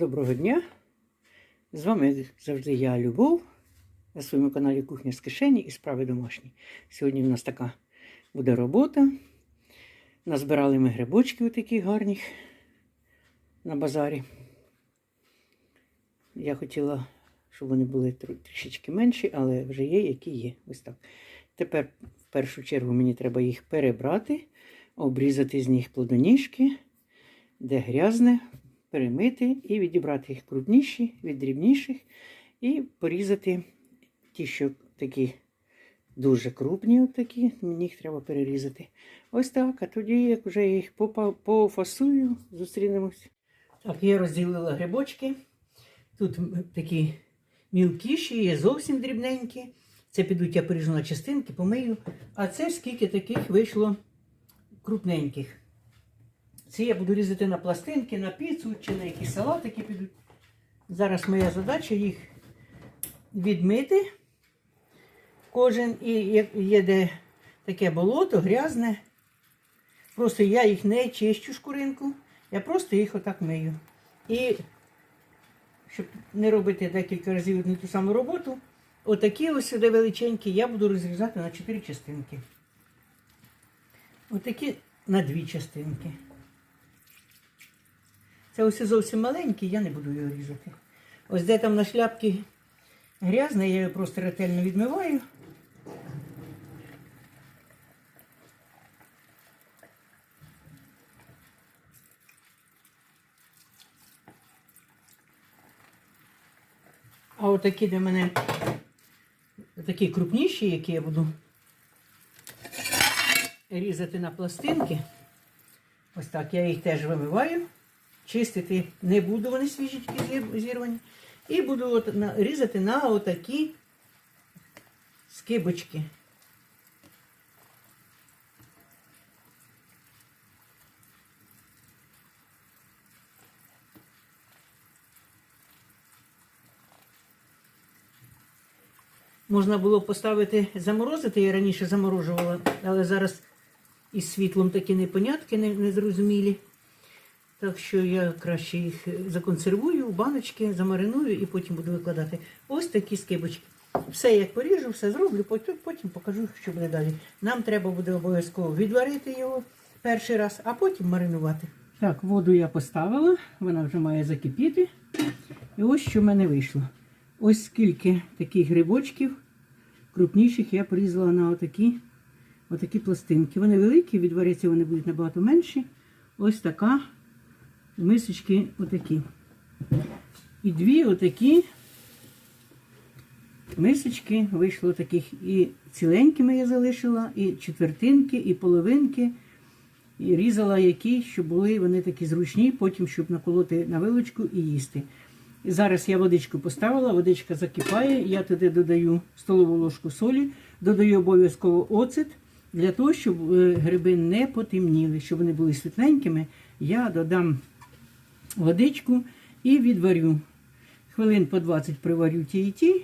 Доброго дня! З вами завжди я, Любов, на своєму каналі Кухня з кишені і справи домашні. Сьогодні в нас така буде робота. Назбирали ми грибочки такі гарні на базарі. Я хотіла, щоб вони були трішечки менші, але вже є, які є. Ось так. Тепер, в першу чергу, мені треба їх перебрати, обрізати з них плодоніжки, де грязне, перемити і відібрати їх крупніші від дрібніших, і порізати ті, що такі дуже крупні, такі, їх треба перерізати. Ось так, а тоді, як вже їх пофасую, зустрінемось. Так, я розділила грибочки. Тут такі мілкіші, є зовсім дрібненькі. Це підуть, я поріжу на частинки, помию. А це скільки таких вийшло крупненьких. Це я буду різати на пластинки, на піцу чи на якісь салатики підуть. Зараз моя задача їх відмити. Кожен і є де таке болото, грязне. Просто я їх не чищу шкуринку, я просто їх отак мию. І щоб не робити декілька разів одну ту саму роботу, отакі ось сюди величенькі я буду розрізати на 4 частинки. Отакі на дві частинки. Це ось зовсім маленький, я не буду його різати. Ось де там на шляпці грязне, я його просто ретельно відмиваю. А отакі для мене такі крупніші, які я буду різати на пластинки. Ось так я їх теж вимиваю. Чистити не буду, вони свіжі, зірвані. І буду от різати на отакі скибочки. Можна було поставити заморозити, я раніше заморожувала, але зараз із світлом такі непонятки не- незрозумілі. Так що я краще їх законсервую в баночки, замариную і потім буду викладати. Ось такі скибочки. Все як поріжу, все зроблю, потім, покажу, що буде далі. Нам треба буде обов'язково відварити його перший раз, а потім маринувати. Так, воду я поставила, вона вже має закипіти. І ось що в мене вийшло. Ось скільки таких грибочків крупніших я порізала на отакі, отакі пластинки. Вони великі, відваряться вони будуть набагато менші. Ось така мисочки отакі. І дві отакі мисочки вийшло таких і ціленькими я залишила, і четвертинки, і половинки. І різала які, щоб були вони такі зручні, потім щоб наколоти на вилочку і їсти. І зараз я водичку поставила, водичка закипає, я туди додаю столову ложку солі, додаю обов'язково оцет для того, щоб е, гриби не потемніли, щоб вони були світленькими. Я додам водичку і відварю. Хвилин по 20 приварю ті і ті.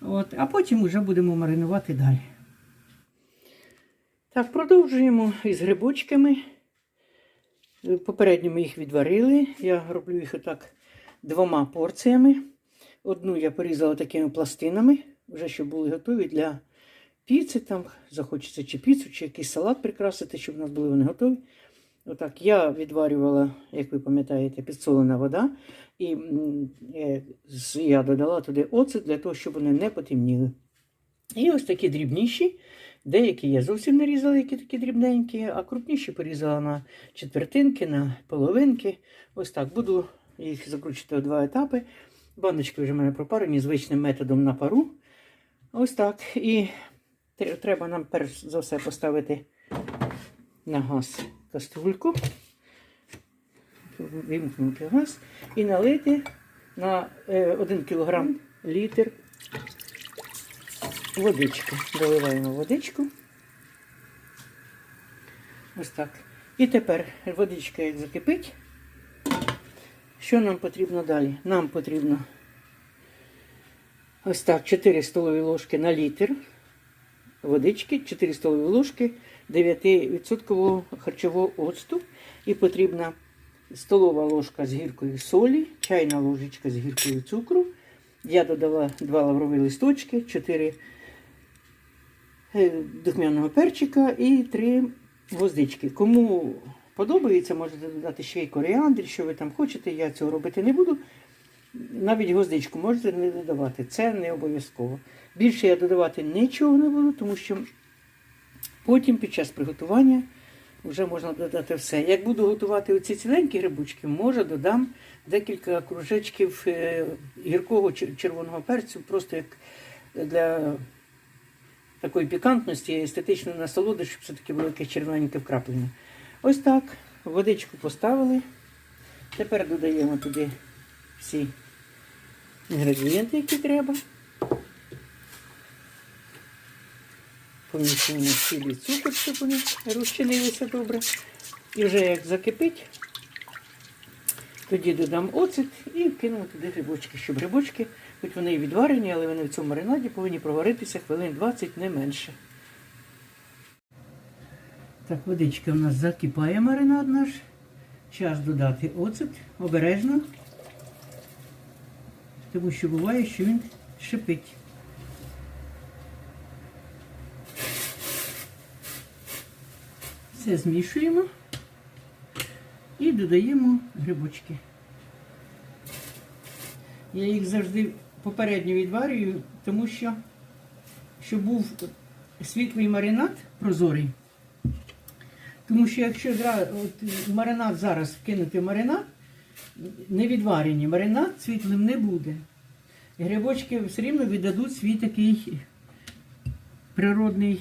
От, а потім вже будемо маринувати далі. Так, продовжуємо із грибочками. Попередньо ми їх відварили. Я роблю їх отак двома порціями. Одну я порізала такими пластинами, вже щоб були готові для піци. Там захочеться чи піцу, чи якийсь салат прикрасити, щоб у нас були вони готові. Отак я відварювала, як ви пам'ятаєте, підсолена вода. І е, я додала туди оцет для того, щоб вони не потемніли. І ось такі дрібніші. Деякі я зовсім не різала, які такі дрібненькі, а крупніші порізала на четвертинки, на половинки. Ось так. Буду їх закручувати в два етапи. Баночки вже в мене пропарені звичним методом на пару. Ось так. І треба нам перш за все поставити на газ каструльку. Вимкнути газ і налити на 1 кг літр водички. Доливаємо водичку. Ось так. І тепер водичка як закипить. Що нам потрібно далі? Нам потрібно ось так 4 столові ложки на літр водички, 4 столові ложки 9% харчового оцту. І потрібно столова ложка з гіркою солі, чайна ложечка з гіркою цукру. Я додала 2 лаврові листочки, 4 духмяного перчика і 3 гвоздички. Кому подобається, можете додати ще й коріандр, що ви там хочете. Я цього робити не буду. Навіть гвоздичку можете не додавати, це не обов'язково. Більше я додавати нічого не буду, тому що потім під час приготування вже можна додати все. Як буду готувати оці ціленькі грибочки, може додам декілька кружечків е, гіркого червоного перцю, просто як для такої пікантності і естетичної насолоди, щоб все-таки було якесь червоненьке вкраплення. Ось так, водичку поставили. Тепер додаємо туди всі інгредієнти, які треба. Помішуємо сіль і цукор, щоб вони розчинилися добре. І вже як закипить, тоді додам оцет і кинемо туди грибочки, щоб грибочки, хоч вони і відварені, але вони в цьому маринаді повинні проваритися хвилин 20 не менше. Так, водичка у нас закипає маринад наш. Час додати оцет обережно, тому що буває, що він шипить. Все змішуємо і додаємо грибочки. Я їх завжди попередньо відварюю, тому що щоб був світлий маринад прозорий. Тому що якщо от, маринад зараз вкинути маринад, не відварені, маринад світлим не буде. Грибочки все рівно віддадуть свій такий природний.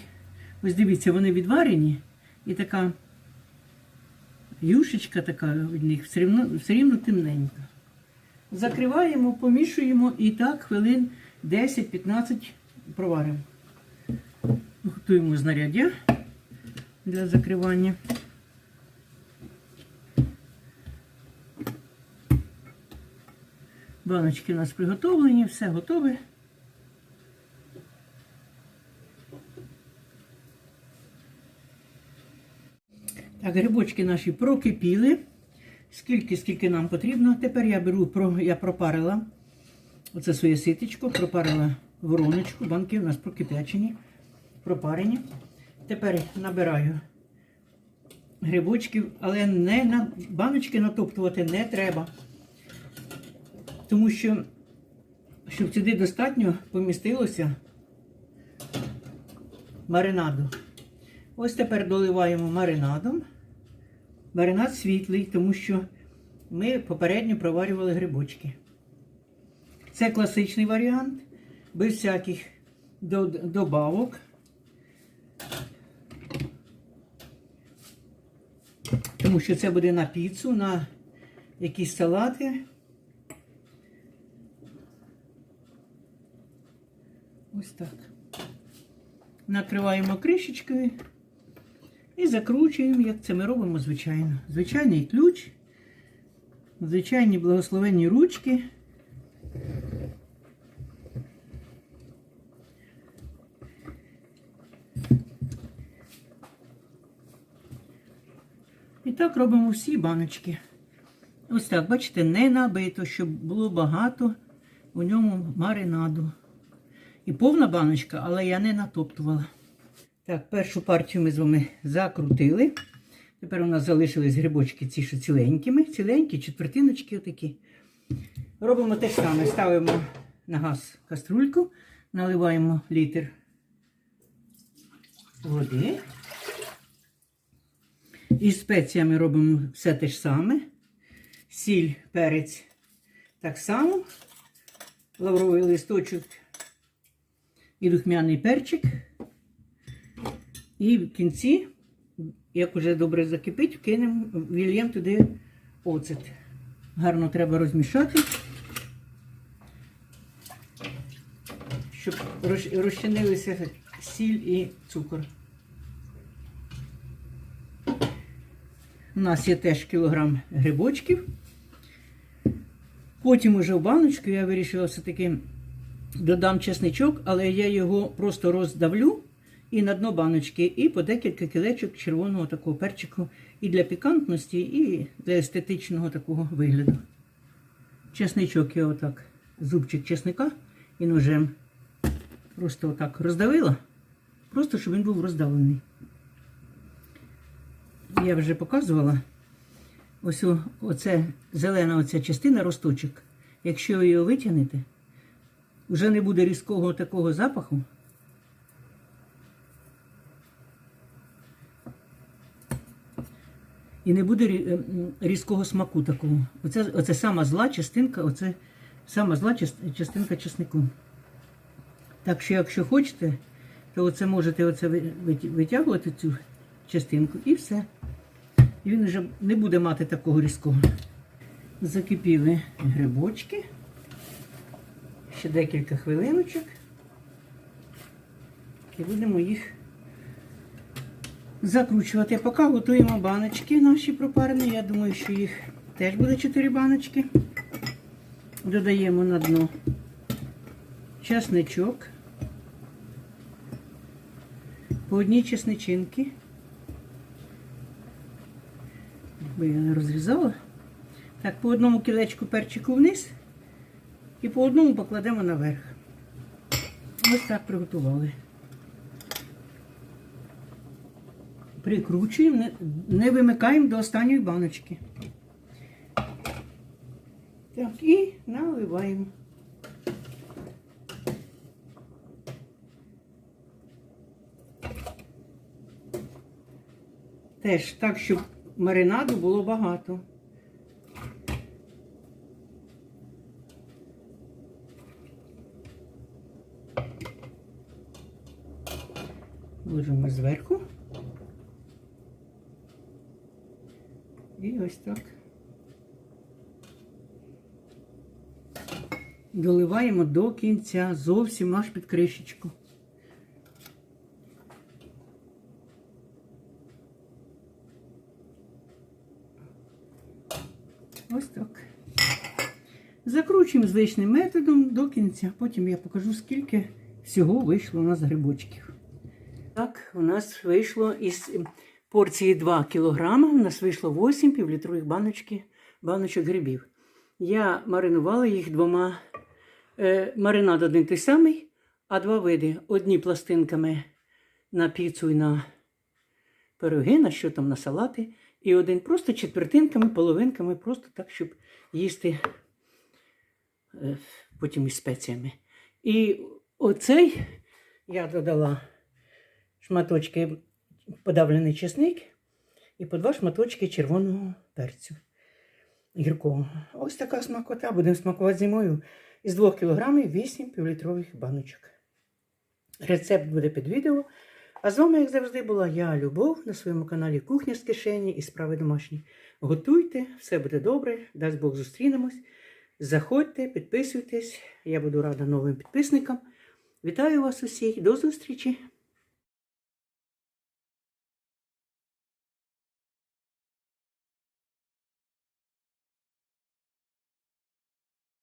Ось дивіться, вони відварені і така юшечка така від них все рівно, все рівно темненька. Закриваємо, помішуємо і так хвилин 10-15 проваримо. Готуємо знаряддя для закривання. Баночки у нас приготовлені, все готове. Так, грибочки наші прокипіли. Скільки, скільки нам потрібно. Тепер я беру, я пропарила оце своє ситечко, пропарила вороночку, банки у нас прокипячені, пропарені. Тепер набираю грибочків, але не на баночки натоптувати не треба. Тому що, щоб сюди достатньо помістилося маринаду. Ось тепер доливаємо маринадом. Маринад світлий, тому що ми попередньо проварювали грибочки. Це класичний варіант, без всяких добавок. Тому що це буде на піцу, на якісь салати. Ось так. Накриваємо кришечкою і закручуємо, як це ми робимо, звичайно. Звичайний ключ, звичайні благословенні ручки. І так робимо всі баночки. Ось так, бачите, не набито, щоб було багато у ньому маринаду. І повна баночка, але я не натоптувала. Так, першу партію ми з вами закрутили. Тепер у нас залишились грибочки ці що ціленькими. Ціленькі, четвертиночки отакі. Робимо те ж саме. Ставимо на газ каструльку, наливаємо літр води. Із спеціями робимо все те ж саме. Сіль, перець так само. Лавровий листочок і духмяний перчик. І в кінці, як вже добре закипить, кинемо, вільємо туди оцет. Гарно треба розмішати, щоб розчинилися сіль і цукор. У нас є теж кілограм грибочків. Потім уже в баночку я вирішила все-таки додам чесничок, але я його просто роздавлю і на дно баночки, і по декілька кілечок червоного такого перчику і для пікантності, і для естетичного такого вигляду. Чесничок я отак, зубчик чесника і ножем просто отак роздавила, просто щоб він був роздавлений. Я вже показувала. Ось оце зелена оця частина росточок. Якщо ви його витягнете, вже не буде різкого такого запаху. І не буде ем, різкого смаку такого. Оце, оце сама зла частинка, оце сама зла частинка чеснику. Так що, якщо хочете, то оце можете оце витягувати цю частинку і все. І він вже не буде мати такого різкого. Закипіли грибочки. Ще декілька хвилиночок. І будемо їх закручувати. Поки готуємо баночки наші пропарені. Я думаю, що їх теж буде 4 баночки. Додаємо на дно часничок. По одній чесничинки. Бо я не розрізала. Так, по одному кілечку перчику вниз і по одному покладемо наверх. Ось так приготували. Прикручуємо, не, не вимикаємо до останньої баночки. Так, і наливаємо. Теж так, щоб маринаду було багато. Ложимо зверху. І ось так. Доливаємо до кінця, зовсім аж під кришечку. Ось так. Закручуємо звичним методом до кінця. Потім я покажу, скільки всього вийшло у нас грибочків. Так, у нас вийшло із порції 2 кг, у нас вийшло 8 півлітрових баночки, баночок грибів. Я маринувала їх двома. Е, маринад один той самий, а два види. Одні пластинками на піцу і на пироги, на що там на салати, і один просто четвертинками, половинками, просто так, щоб їсти е, потім із спеціями. І оцей я додала шматочки подавлений чесник і по два шматочки червоного перцю гіркого. Ось така смакота. Будемо смакувати зимою. Із 2 кг 8 півлітрових баночок. Рецепт буде під відео. А з вами, як завжди, була я, Любов, на своєму каналі Кухня з кишені і справи домашні. Готуйте, все буде добре, дасть Бог зустрінемось. Заходьте, підписуйтесь. Я буду рада новим підписникам. Вітаю вас усіх, до зустрічі!